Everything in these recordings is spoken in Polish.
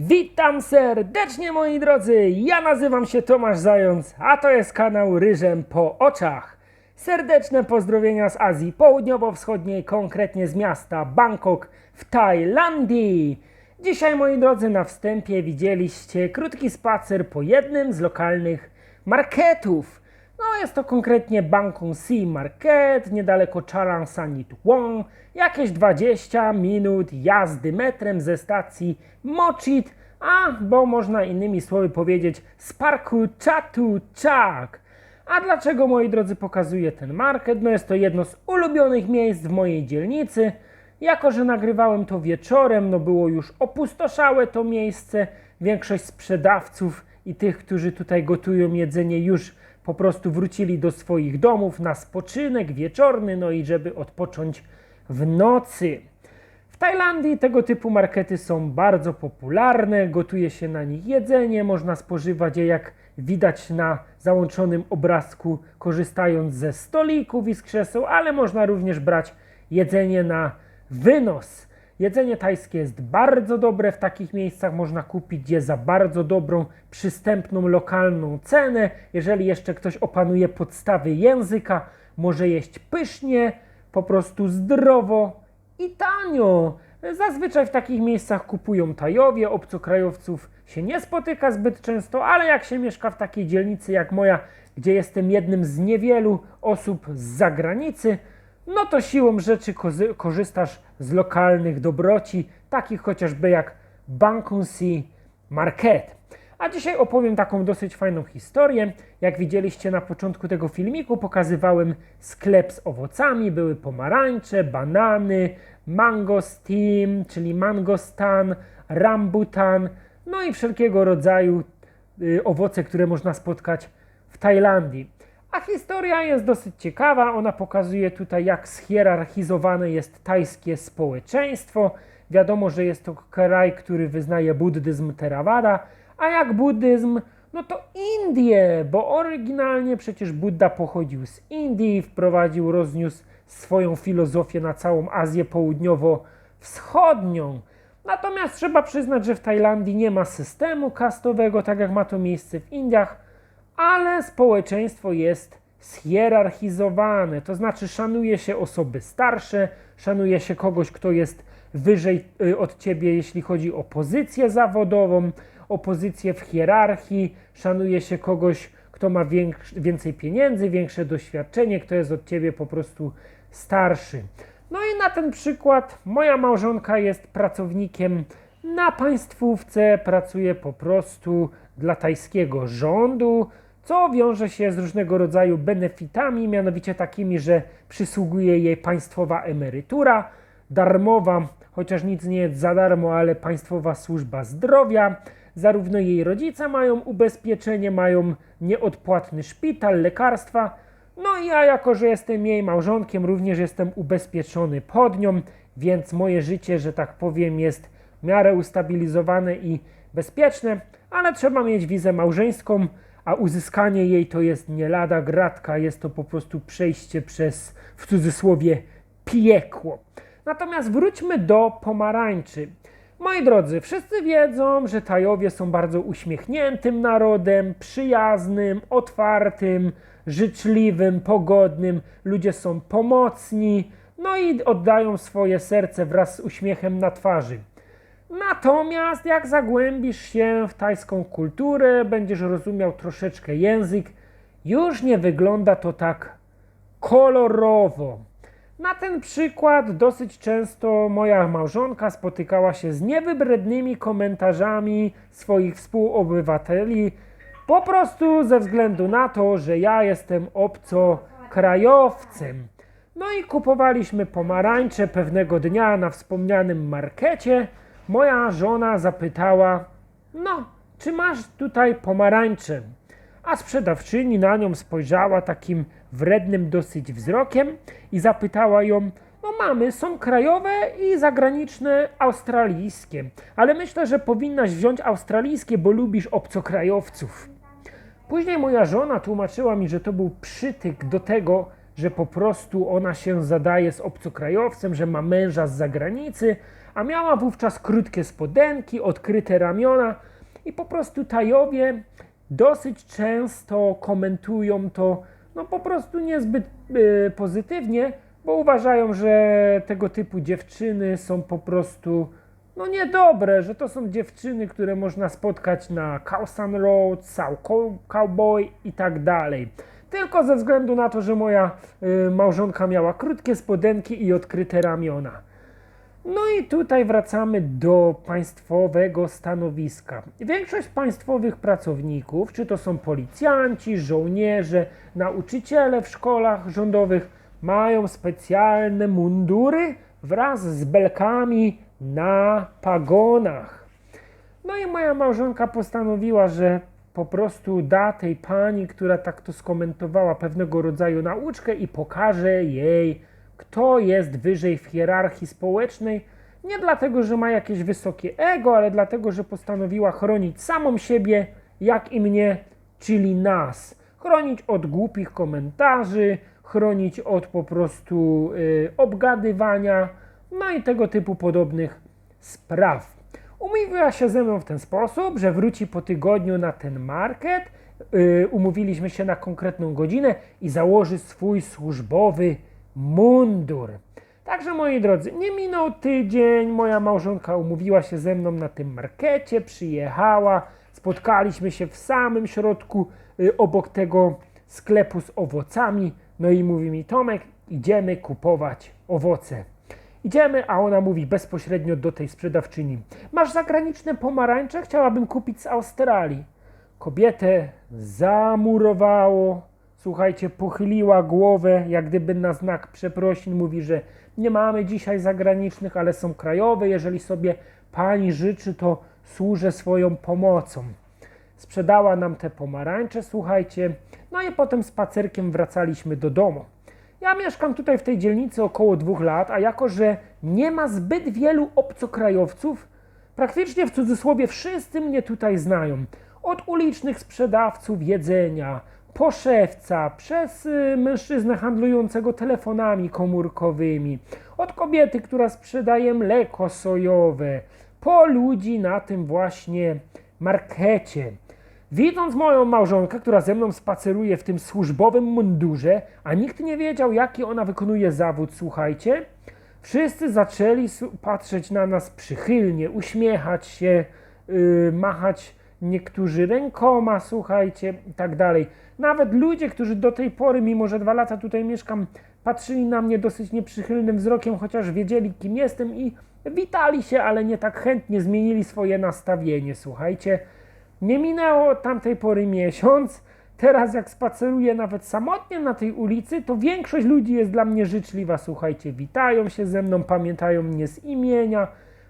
Witam serdecznie moi drodzy, ja nazywam się Tomasz Zając, a to jest kanał Ryżem po oczach. Serdeczne pozdrowienia z Azji Południowo-Wschodniej, konkretnie z miasta Bangkok w Tajlandii. Dzisiaj moi drodzy na wstępie widzieliście krótki spacer po jednym z lokalnych marketów. No jest to konkretnie Bangkok Sea Market, niedaleko Chalang Sanitwong, jakieś 20 minut jazdy metrem ze stacji Mochit, a bo można innymi słowy powiedzieć z parku Chatuchak. A dlaczego moi drodzy pokazuję ten market? No jest to jedno z ulubionych miejsc w mojej dzielnicy. Jako, że nagrywałem to wieczorem, no było już opustoszałe to miejsce. Większość sprzedawców i tych, którzy tutaj gotują jedzenie, już po prostu wrócili do swoich domów na spoczynek wieczorny, no i żeby odpocząć w nocy. W Tajlandii tego typu markety są bardzo popularne, gotuje się na nich jedzenie, można spożywać je jak widać na załączonym obrazku, korzystając ze stolików i z krzeseł, ale można również brać jedzenie na wynos. Jedzenie tajskie jest bardzo dobre, w takich miejscach można kupić je za bardzo dobrą, przystępną, lokalną cenę. Jeżeli jeszcze ktoś opanuje podstawy języka, może jeść pysznie, po prostu zdrowo i tanio. Zazwyczaj w takich miejscach kupują Tajowie, obcokrajowców się nie spotyka zbyt często, ale jak się mieszka w takiej dzielnicy jak moja, gdzie jestem jednym z niewielu osób z zagranicy, no to siłą rzeczy korzystasz z lokalnych dobroci, takich chociażby jak Bankunsi Market. A dzisiaj opowiem taką dosyć fajną historię. Jak widzieliście na początku tego filmiku, pokazywałem sklep z owocami. Były pomarańcze, banany, mangostin, czyli mangostan, rambutan, no i wszelkiego rodzaju y, owoce, które można spotkać w Tajlandii. A historia jest dosyć ciekawa. Ona pokazuje tutaj, jak schierarchizowane jest tajskie społeczeństwo. Wiadomo, że jest to kraj, który wyznaje buddyzm Theravada, a jak buddyzm, no to Indie, bo oryginalnie przecież Buddha pochodził z Indii, wprowadził, rozniósł swoją filozofię na całą Azję Południowo-Wschodnią. Natomiast trzeba przyznać, że w Tajlandii nie ma systemu kastowego, tak jak ma to miejsce w Indiach, ale społeczeństwo jest schierarchizowane, to znaczy szanuje się osoby starsze, szanuje się kogoś, kto jest wyżej y, od ciebie, jeśli chodzi o pozycję zawodową, o pozycję w hierarchii, szanuje się kogoś, kto ma więcej pieniędzy, większe doświadczenie, kto jest od ciebie po prostu starszy. No i na ten przykład moja małżonka jest pracownikiem na państwówce, pracuje po prostu dla tajskiego rządu, co wiąże się z różnego rodzaju benefitami, mianowicie takimi, że przysługuje jej państwowa emerytura, darmowa, chociaż nic nie jest za darmo, ale państwowa służba zdrowia. Zarówno jej rodzice mają ubezpieczenie, mają nieodpłatny szpital, lekarstwa. No i ja, jako że jestem jej małżonkiem, również jestem ubezpieczony pod nią, więc moje życie, że tak powiem, jest w miarę ustabilizowane i bezpieczne, ale trzeba mieć wizę małżeńską, a uzyskanie jej to jest nie lada gratka, jest to po prostu przejście przez, w cudzysłowie, piekło. Natomiast wróćmy do pomarańczy. Moi drodzy, wszyscy wiedzą, że Tajowie są bardzo uśmiechniętym narodem, przyjaznym, otwartym, życzliwym, pogodnym. Ludzie są pomocni, no i oddają swoje serce wraz z uśmiechem na twarzy. Natomiast jak zagłębisz się w tajską kulturę, będziesz rozumiał troszeczkę język, już nie wygląda to tak kolorowo. Na ten przykład dosyć często moja małżonka spotykała się z niewybrednymi komentarzami swoich współobywateli, po prostu ze względu na to, że ja jestem obcokrajowcem. No i kupowaliśmy pomarańcze pewnego dnia na wspomnianym markecie. Moja żona zapytała: No, czy masz tutaj pomarańcze? A sprzedawczyni na nią spojrzała takim wrednym dosyć wzrokiem i zapytała ją: No, mamy, są krajowe i zagraniczne australijskie, ale myślę, że powinnaś wziąć australijskie, bo lubisz obcokrajowców. Później moja żona tłumaczyła mi, że to był przytyk do tego, że po prostu ona się zadaje z obcokrajowcem, że ma męża z zagranicy, a miała wówczas krótkie spodenki, odkryte ramiona i po prostu Tajowie dosyć często komentują to no po prostu niezbyt y, pozytywnie, bo uważają, że tego typu dziewczyny są po prostu no niedobre, że to są dziewczyny, które można spotkać na Cowson Road, Cow- Cowboy i tak dalej. Tylko ze względu na to, że moja y, małżonka miała krótkie spodenki i odkryte ramiona. No i tutaj wracamy do państwowego stanowiska. Większość państwowych pracowników, czy to są policjanci, żołnierze, nauczyciele w szkołach rządowych, mają specjalne mundury wraz z belkami na pagonach. No i moja małżonka postanowiła, że po prostu da tej pani, która tak to skomentowała, pewnego rodzaju nauczkę i pokaże jej, kto jest wyżej w hierarchii społecznej. Nie dlatego, że ma jakieś wysokie ego, ale dlatego, że postanowiła chronić samą siebie, jak i mnie, czyli nas. Chronić od głupich komentarzy, chronić od po prostu y, obgadywania, no i tego typu podobnych spraw. Umówiła się ze mną w ten sposób, że wróci po tygodniu na ten market. Yy, umówiliśmy się na konkretną godzinę i założy swój służbowy mundur. Także moi drodzy, nie minął tydzień, moja małżonka umówiła się ze mną na tym markecie, przyjechała, spotkaliśmy się w samym środku, y, obok tego sklepu z owocami. No i mówi mi Tomek, idziemy kupować owoce. Idziemy, a ona mówi bezpośrednio do tej sprzedawczyni. Masz zagraniczne pomarańcze? Chciałabym kupić z Australii. Kobietę zamurowało. Słuchajcie, pochyliła głowę, jak gdyby na znak przeprosin. Mówi, że nie mamy dzisiaj zagranicznych, ale są krajowe. Jeżeli sobie pani życzy, to służę swoją pomocą. Sprzedała nam te pomarańcze, słuchajcie. No i potem spacerkiem wracaliśmy do domu. Ja mieszkam tutaj w tej dzielnicy około dwóch lat, a jako że nie ma zbyt wielu obcokrajowców, praktycznie w cudzysłowie wszyscy mnie tutaj znają. Od ulicznych sprzedawców jedzenia, poszewca, przez y, mężczyznę handlującego telefonami komórkowymi, od kobiety, która sprzedaje mleko sojowe, po ludzi na tym właśnie markecie. Widząc moją małżonkę, która ze mną spaceruje w tym służbowym mundurze, a nikt nie wiedział, jaki ona wykonuje zawód, słuchajcie, wszyscy zaczęli patrzeć na nas przychylnie, uśmiechać się, yy, machać niektórzy rękoma, słuchajcie, i tak dalej. Nawet ludzie, którzy do tej pory, mimo że dwa lata tutaj mieszkam, patrzyli na mnie dosyć nieprzychylnym wzrokiem, chociaż wiedzieli, kim jestem i witali się, ale nie tak chętnie zmienili swoje nastawienie, słuchajcie. Nie minęło od tamtej pory miesiąc. Teraz jak spaceruję nawet samotnie na tej ulicy, to większość ludzi jest dla mnie życzliwa. Słuchajcie, witają się ze mną, pamiętają mnie z imienia.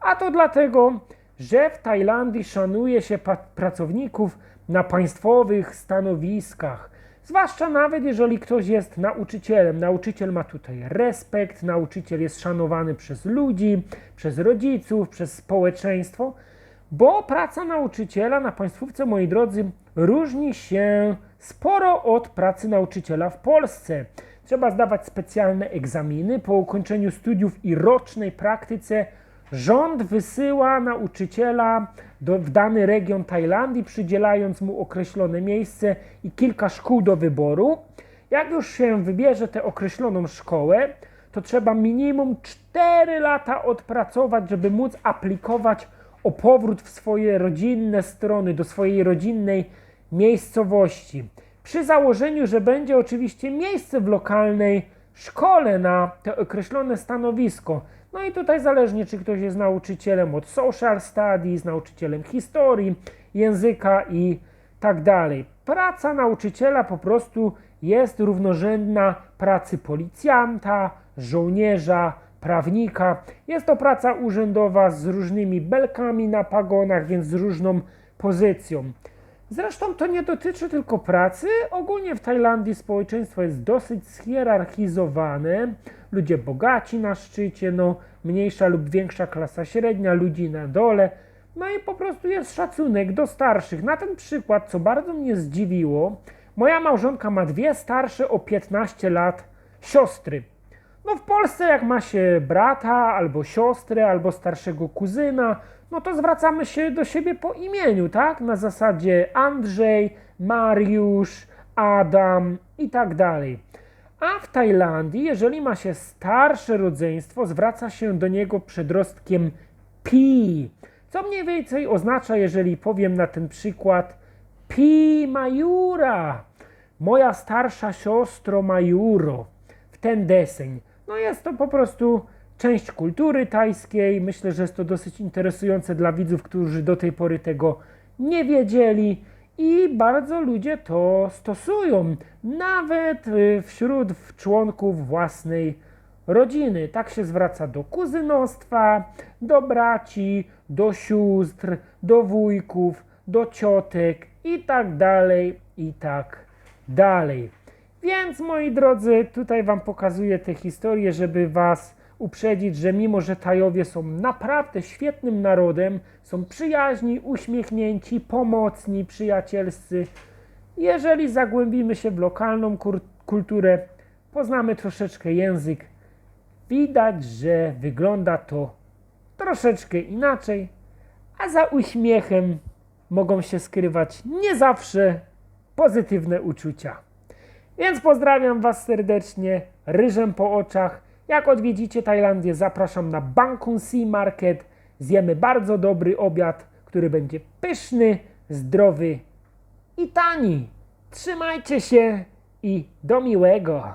A to dlatego, że w Tajlandii szanuje się pracowników na państwowych stanowiskach. Zwłaszcza nawet jeżeli ktoś jest nauczycielem. Nauczyciel ma tutaj respekt, nauczyciel jest szanowany przez ludzi, przez rodziców, przez społeczeństwo. Bo praca nauczyciela na państwówce, moi drodzy, różni się sporo od pracy nauczyciela w Polsce. Trzeba zdawać specjalne egzaminy. Po ukończeniu studiów i rocznej praktyce rząd wysyła nauczyciela do, w dany region Tajlandii, przydzielając mu określone miejsce i kilka szkół do wyboru. Jak już się wybierze tę określoną szkołę, to trzeba minimum 4 lata odpracować, żeby móc aplikować o powrót w swoje rodzinne strony, do swojej rodzinnej miejscowości. Przy założeniu, że będzie oczywiście miejsce w lokalnej szkole na to określone stanowisko. No i tutaj zależnie, czy ktoś jest nauczycielem od social studies, nauczycielem historii, języka i tak dalej. Praca nauczyciela po prostu jest równorzędna pracy policjanta, żołnierza, prawnika. Jest to praca urzędowa z różnymi belkami na pagonach, więc z różną pozycją. Zresztą to nie dotyczy tylko pracy. Ogólnie w Tajlandii społeczeństwo jest dosyć schierarchizowane. Ludzie bogaci na szczycie, no mniejsza lub większa klasa średnia, ludzi na dole. No i po prostu jest szacunek do starszych. Na ten przykład, co bardzo mnie zdziwiło, moja małżonka ma dwie starsze o 15 lat siostry. No w Polsce jak ma się brata, albo siostrę, albo starszego kuzyna, no to zwracamy się do siebie po imieniu, tak? Na zasadzie Andrzej, Mariusz, Adam i tak dalej. A w Tajlandii, jeżeli ma się starsze rodzeństwo, zwraca się do niego przedrostkiem pi, co mniej więcej oznacza, jeżeli powiem na ten przykład pi Majura, moja starsza siostro Majuro, w ten deseń. No jest to po prostu część kultury tajskiej. Myślę, że jest to dosyć interesujące dla widzów, którzy do tej pory tego nie wiedzieli. I bardzo ludzie to stosują, nawet y, wśród członków własnej rodziny. Tak się zwraca do kuzynostwa, do braci, do sióstr, do wujków, do ciotek i tak dalej, i tak dalej. Więc moi drodzy, tutaj Wam pokazuję tę historię, żeby Was uprzedzić, że mimo, że Tajowie są naprawdę świetnym narodem, są przyjaźni, uśmiechnięci, pomocni, przyjacielscy, jeżeli zagłębimy się w lokalną kulturę, poznamy troszeczkę język, widać, że wygląda to troszeczkę inaczej, a za uśmiechem mogą się skrywać nie zawsze pozytywne uczucia. Więc pozdrawiam Was serdecznie, ryżem po oczach. Jak odwiedzicie Tajlandię, zapraszam na Bangkok Sea Market. Zjemy bardzo dobry obiad, który będzie pyszny, zdrowy i tani. Trzymajcie się i do miłego.